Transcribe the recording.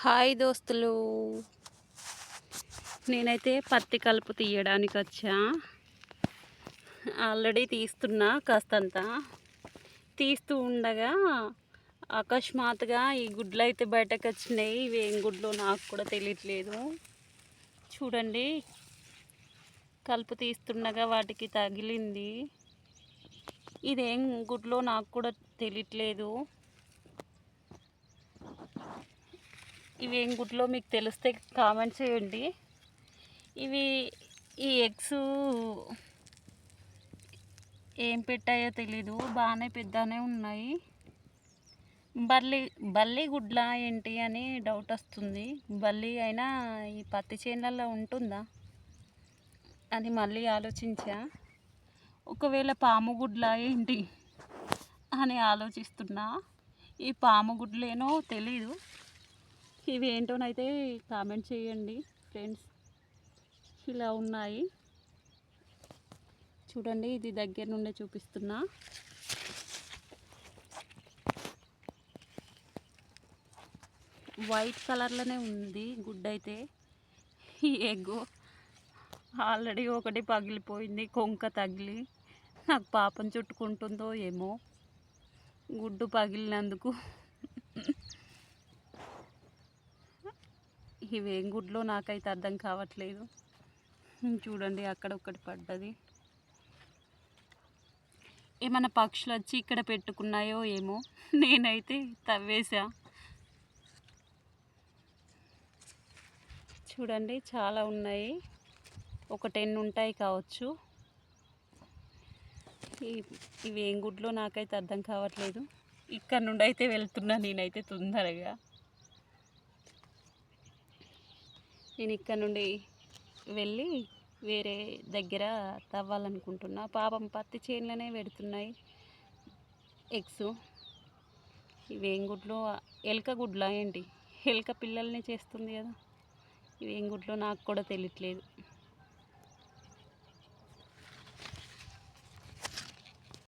Hi దోస్తులు. నేనైతే పత్తి కలుపు తీయడానికి వచ్చా. ఆల్రెడీ తీస్తున్నా కాస్తంత. తీస్తూ ఉండగా అకస్మాత్తుగా ఈ గుడ్లు అయితే బయటకు వచ్చినాయి. ఇవి ఏం గుడ్లు నాకు కూడా తెలియట్లేదు. చూడండి. కలుపు తీస్తుండగా వాటికి తగిలింది. ఇదేం గుడ్లో నాకు కూడా తెలియట్లేదు. ఇవి ఏం గుడ్లో మీకు తెలిస్తే కామెంట్ చేయండి. ఇవి ఈ ఎగ్స్ ఏం పెట్టాయో తెలీదు. బాగానే పెద్దనే ఉన్నాయి. బల్లి బల్లి గుడ్ల ఏంటి అని డౌట్ వస్తుంది. బల్లి అయినా ఈ పత్తి చేనులలో ఉంటుందా అని మళ్ళీ ఆలోచించా. ఒకవేళ పాము గుడ్ల ఏంటి అని ఆలోచిస్తున్నా. ఈ పాము గుడ్లేనో తెలీదు. ఇవి ఏంటోనైతే కామెంట్ చేయండి ఫ్రెండ్స్. ఇలా ఉన్నాయి. చూడండి ఇది దగ్గర నుండే చూపిస్తున్నా. వైట్ కలర్లోనే ఉంది గుడ్ అయితే ఈ ఎగ్గు ఆల్రెడీ ఒకటి పగిలిపోయింది కొంక తగిలి. నాకు పాపం చుట్టుకుంటుందో ఏమో. గుడ్డు పగిలినందుకు. ఇవేం గుడ్లో నాకైతే అర్థం కావట్లేదు. చూడండి అక్కడ ఒకటి పడ్డది. ఏమైనా పక్షులు వచ్చి ఇక్కడ పెట్టుకున్నాయో ఏమో నేనైతే తవ్వేశా. చూడండి చాలా ఉన్నాయి. ఒక టెన్ ఉంటాయి కావచ్చు. ఇవి ఏం గుడ్లో నాకైతే అర్థం కావట్లేదు. ఇక్కడ నుండి అయితే వెళ్తున్నా నేనైతే తొందరగా. నేను ఇక్కడ నుండి వెళ్ళి వేరే దగ్గర తవ్వాలనుకుంటున్నా. పాపం పత్తి చేనులోనే పెడుతున్నాయి. ఎగ్స్. ఇవేం గుడ్లు? ఎలక గుడ్లా ఏంటి? ఎలక పిల్లల్ని చేస్తుంది కదా. ఇవేం గుడ్లు? నాకు కూడా తెలియట్లేదు.